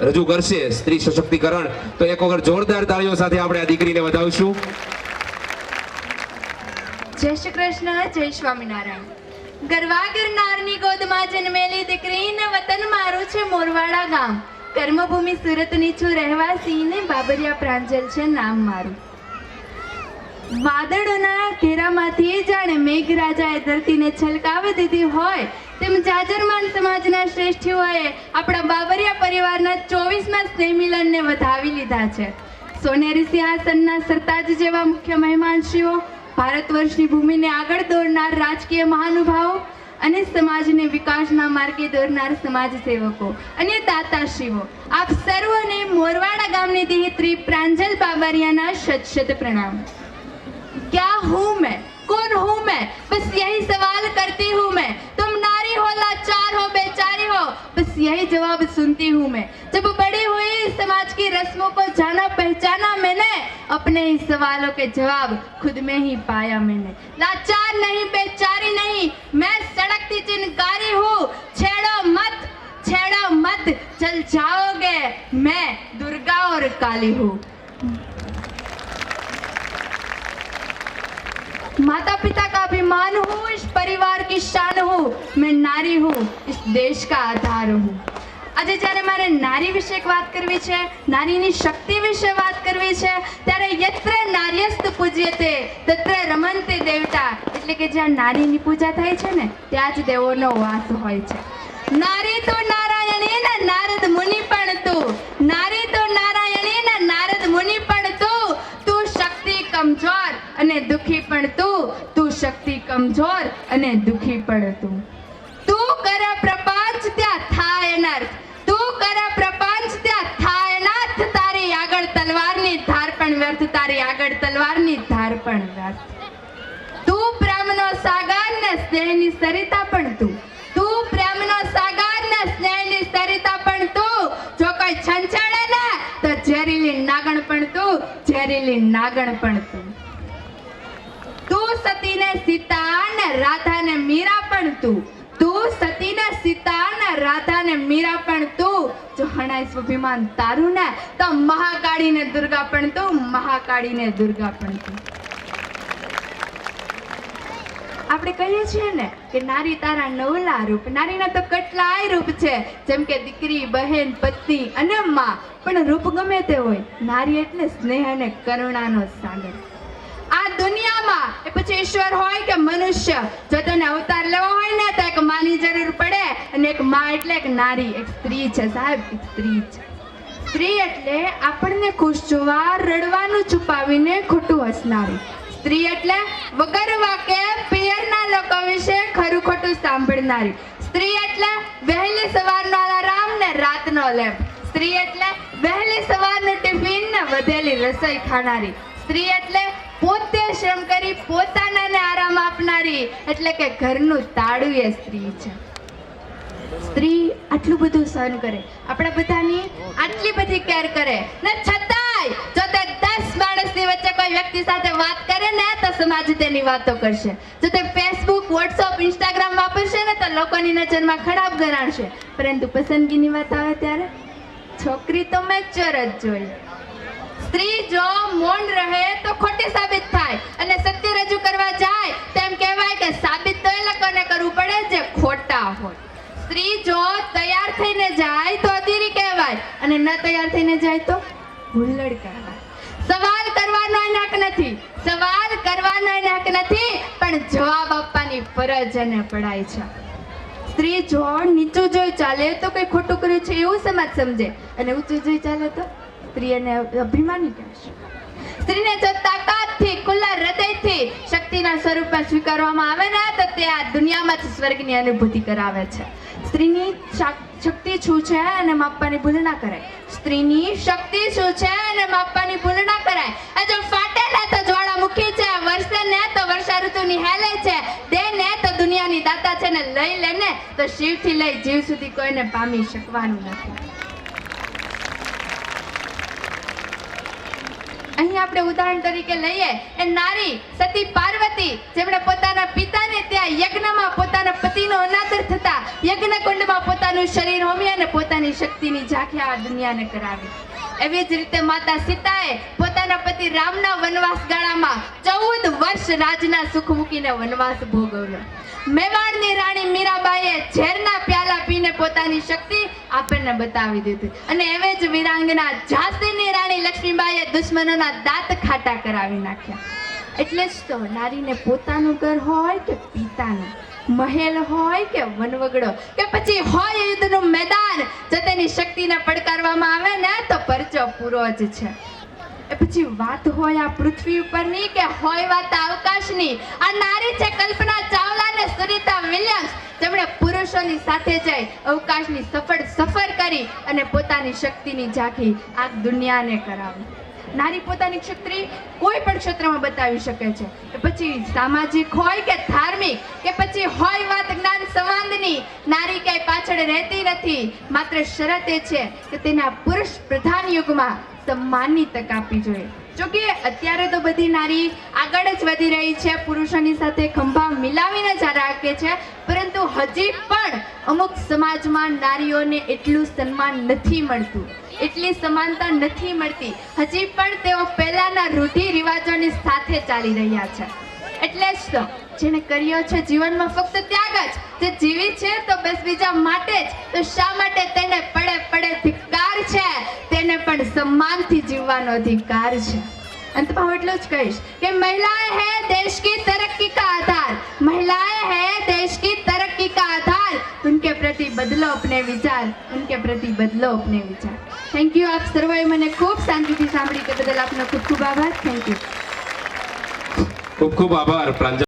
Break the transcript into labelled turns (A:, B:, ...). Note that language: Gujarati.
A: રજૂ કરશે સ્ત્રી સશક્તિકરણ. તો એક વખત જોરદાર તાળીઓ સાથે આપણે આ દીકરીને વધાવશું.
B: જય શ્રી કૃષ્ણ, જય સ્વામિનારાયણ. ગરવા ગિરનારની ગોદમાં જન્મેલી દીકરીને વતન મારું છે મોરવાડા ગામ. કર્મભૂમિ સુરતની છું રહેવાસી ને બાબરિયા પ્રાંજલ છે નામ મારું. વાદળોના ઘેરામાંથી જાણે મેઘરાજાએ ધરતીને છલકાવી દીધી હોય તેમ જાજરમાન સમાજના શ્રેષ્ઠીઓએ આપણા બાબરિયા પરિવારના ચોવીસમાં સ્નેહમિલનને વધાવી લીધા છે. સોનેરી સિંહાસનના સરતાજ જેવા મુખ્ય મહેમાનશ્રીઓ ભારત વર્ષની ભૂમિને આગળ દોરનાર રાજકીય મહાનુભાવો અને સમાજને વિકાસના માર્ગે દોરનાર સમાજ સેવકો અને દાતાશ્રીઓ, આપ સર્વને મોરવાડા ગામની દેહત્રી પ્રાંજલ બાબરિયાના શત શત પ્રણામ. क्या हूँ मैं? कौन हूँ मैं? बस यही सवाल करती हूँ मैं। तुम नारी हो, लाचार हो, बेचारी हो, बस यही जवाब सुनती हूँ मैं। जब बड़ी हुई समाज की रस्मों को जाना पहचाना मैंने, अपने ही सवालों के जवाब खुद में ही पाया मैंने। लाचार नहीं, बेचारी नहीं, मैं सड़कती चिनकारी हूँ। छेड़ो मत छेड़ो मत चल जाओगे, मैं दुर्गा और काली हूँ। माता पिता का अभिमान हूँ इस परिवार की शान हूँ मैं नारी हूँ इस देश का आधार हूँ આજે જ્યારે મારે નારી વિશે એક વાત કરવી છે નારીની શક્તિ વિશે વાત કરવી છે ત્યારે યત્ર નાર્યસ્ત પૂજ્યતે તત્ર રમંતે દેવતા એટલે કે જ્યાં નારીની પૂજા થાય છે ને ત્યાં જ દેવોનો વાસ હોય છે નારી તો કમજોર અને દુખી પણ તું કર પ્રપંચ ત્યાં થાય નર્થ તું કર પ્રપંચ ત્યાં થાય નાથ. તારી આગળ તલવારની ધાર પણ વ્યર્થ. તારી આગળ તલવારની ધાર પણ વ્યર્થ. તું પ્રેમનો સાગર ને સ્નેહની સરિતા પણ તું. તું પ્રેમનો સાગર ને સ્નેહની સરિતા પણ તું. જો કોઈ છંછેડે ને, તો ઝેરીલી નાગણ પણ તું. ઝેરીલી નાગણ પણ તું. તું સતીને સીતા ને રાધા ને મીરા પણ તું. તું સતીને સીતા ને રાધા ને મીરા પણ તું. જો હણાય સ્વાભિમાન તારું ને, તો મહાકાળી ને દુર્ગા પણ તું, મહાકાળી ને દુર્ગા પણ તું. આપણે કહીએ છીએ ને કે નારી તારા નવલા રૂપ, નારીના તો કેટલાય રૂપ છે. જેમ કે દીકરી, બહેન, પત્ની અને માં, પણ રૂપ ગમે તે હોય, નારી એટલે સ્નેહ અને કરુણાનો સાગર. એ પછી ઈશ્વર હોય કે મનુષ્ય, જો તને અવતાર લેવો હોય ને, તો એક માની જરૂર પડે. અને એક માં એટલે એક નારી, એક સ્ત્રી છે સાહેબ, એક સ્ત્રી છે. સ્ત્રી એટલે આપણને ખુશ જોવા રડવાનું છુપાવીને ખોટું હસનારી. સ્ત્રી એટલે વગર વાકે પિયરના લોકો વિશે ખરું ખોટું સાંભળનારી. સ્ત્રી એટલે વહેલી સવારનો અલારામ ને રાતનો લેમ્પ સ્ત્રી એટલે વહેલી સવારનું ટિફિન ને વધેલી રસોઈ ખાનારી. સ્ત્રી એટલે પોતે શ્રમ કરી પોતાનાને આરામ આપનારી. એટલે કે ઘરનું તાળું એ સ્ત્રી છે. સ્ત્રી આટલું બધું સહન કરે. આપણા બધાની આટલી બધી કેર કરે. ને છતાંય જો તે દસ માણસની વચ્ચે કોઈ વ્યક્તિ સાથે વાત કરે ને, તો સમાજ તેની વાતો કરશે. જો તે ફેસબુક વોટ્સઅપ ઇન્સ્ટાગ્રામ વાપરશે ને, તો લોકોની નજરમાં ખરાબ ગણાશે પરંતુ પસંદગીની વાત આવે ત્યારે? છોકરી તો મેચ્યોર જ જોઈએ. સ્ત્રી જો મૌન રહે તો ખોટી સાબિત થાય અને સત્ય રજૂ કરવા જાય તેમ કહેવાય કે સાબિત તો એ લોકોને કરવું પડે જે ખોટા હોય. સ્ત્રી જો તૈયાર થઈને જાય તો અધીરી કહેવાય અને ન તૈયાર થઈને જાય તો હુલ્લડ કહેવાય. સવાલ કરવાનો એને હક નથી. સવાલ કરવાનો એને હક નથી, પણ જવાબ આપવાની ફરજ એને પડાય છે. સ્ત્રી જો નીચું જોઈ ચાલે તો કઈ ખોટું કર્યું છે એવું સમાજ સમજે અને ઊંચું જોઈ ચાલે તો સ્ત્રી એને અભિમાની કહેશે સ્ત્રીને જો તાકાતથી, ખુલ્લા હૃદયથી શક્તિના સ્વરૂપમાં સ્વીકારવામાં આવે ને, તો તે આ દુનિયામાં જ સ્વર્ગની અનુભૂતિ કરાવે છે. સ્ત્રીની શાક- શક્તિ શું છે અને માપવાની ભૂલ ના કરાય. સ્ત્રીની શક્તિ શું છે અને માપવાની ભૂલ ના કરાય. આ જો ફાટે ને, તો જ્વાળામુખી છે વર્ષે ને, તો વર્ષા ઋતુની હેલે છે. તે ને, તો દુનિયાની દાતા છે ને, લઈ લે ને, તો શિવથી લઈ જીવ સુધી કોઈને પામી શકવાનું નથી. અહીં આપણે ઉદાહરણ તરીકે લઈએ, એ નારી સતી પાર્વતી, જેમણે પોતાના પિતાને ત્યાં યજ્ઞમાં પોતાના પતિનો અનાદર થતા યજ્ઞકુંડમાં પોતાનું શરીર હોમી અને પોતાની શક્તિની ઝાંખી આ દુનિયાને કરાવી. એવી જ રીતે માતા સીતાએ પોતાના પતિ રામના વનવાસ ગાળામાં ચૌદ વર્ષ રાજના સુખ મૂકીને વનવાસ ભોગવ્યો. મેવાડની રાણી મીરાબાઈએ ઝેરના પ્યાલા પીને પોતાની શક્તિ આપણને બતાવી દીધી. અને એવે જ વીરાંગના ઝાંસીની રાણી લક્ષ્મીબાઈએ દુશ્મનોના દાંત ખાટા કરાવી નાખ્યા. એટલે જ તો નારીને પોતાનું ઘર હોય કે પિતાનું? મહેલ હોય કે વનવગડો? કે પછી હોય યુદ્ધનું મેદાન? જો તેની શક્તિને પડકારવામાં આવે ને તો પરચો પૂરો જ છે. પછી વાત હોય આ પૃથ્વી ઉપરની કે હોય વાત અવકાશની આ નારી છે કલ્પના ચાવલા અને સુનિતા વિલિયમ્સ. જેમણે પુરુષોની સાથે જઈ અવકાશની સફળ સફર કરી અને પોતાની શક્તિની ઝાંખી આ દુનિયાને કરાવી. નારી પોતાની ક્ષેત્રે કોઈ પણ ક્ષેત્રમાં બતાવી શકે છે. પછી સામાજિક હોય કે ધાર્મિક, કે પછી હોય વાત જ્ઞાન સંવાદની, નારી ક્યાંય પાછળ રહેતી નથી. માત્ર શરત એ છે કે તેના પુરુષ પ્રધાન યુગમાં સન્માનની તક આપવી જોઈએ. જો કે અત્યારે તો બધી નારી આગળ જ વધી રહી છે, પુરુષોની સાથે ખંભા મિલાવીને જ રાખે છે. પરંતુ હજી પણ અમુક સમાજમાં નારીઓને એટલું સન્માન નથી મળતું, એટલી સમાનતા નથી મળતી. હજી પણ તેઓ પહેલાના રૂઢિ રિવાજોની સાથે ચાલી રહ્યા છે. એટલે જ તો જેને કર્યો છે જીવનમાં ફક્ત ત્યાગ જ. જે જીવી છે તો બસ બીજા માટે જ. તો શા માટે તેને પડે પડે ધિક્કાર છે તેને પણ કરવાનો અધિકાર છે. અંતમાં હું એટલું જ કહીશ કે મહિલાએ હે દેશ કી તરક્કી કા આધાર. મહિલાએ હે દેશ કી તરક્કી કા આધાર. ઉનકે પ્રતિ બદલો અપને વિચાર, ઉનકે પ્રતિ બદલો અપને વિચાર. થેન્ક યુ આપ સર્વએ મને ખૂબ શાંતિથી સાંભળી કે બદલ આપનો ખૂબ ખૂબ આભાર. થેન્ક યુ
A: ખૂબ ખૂબ આભાર, પ્રાંજલ.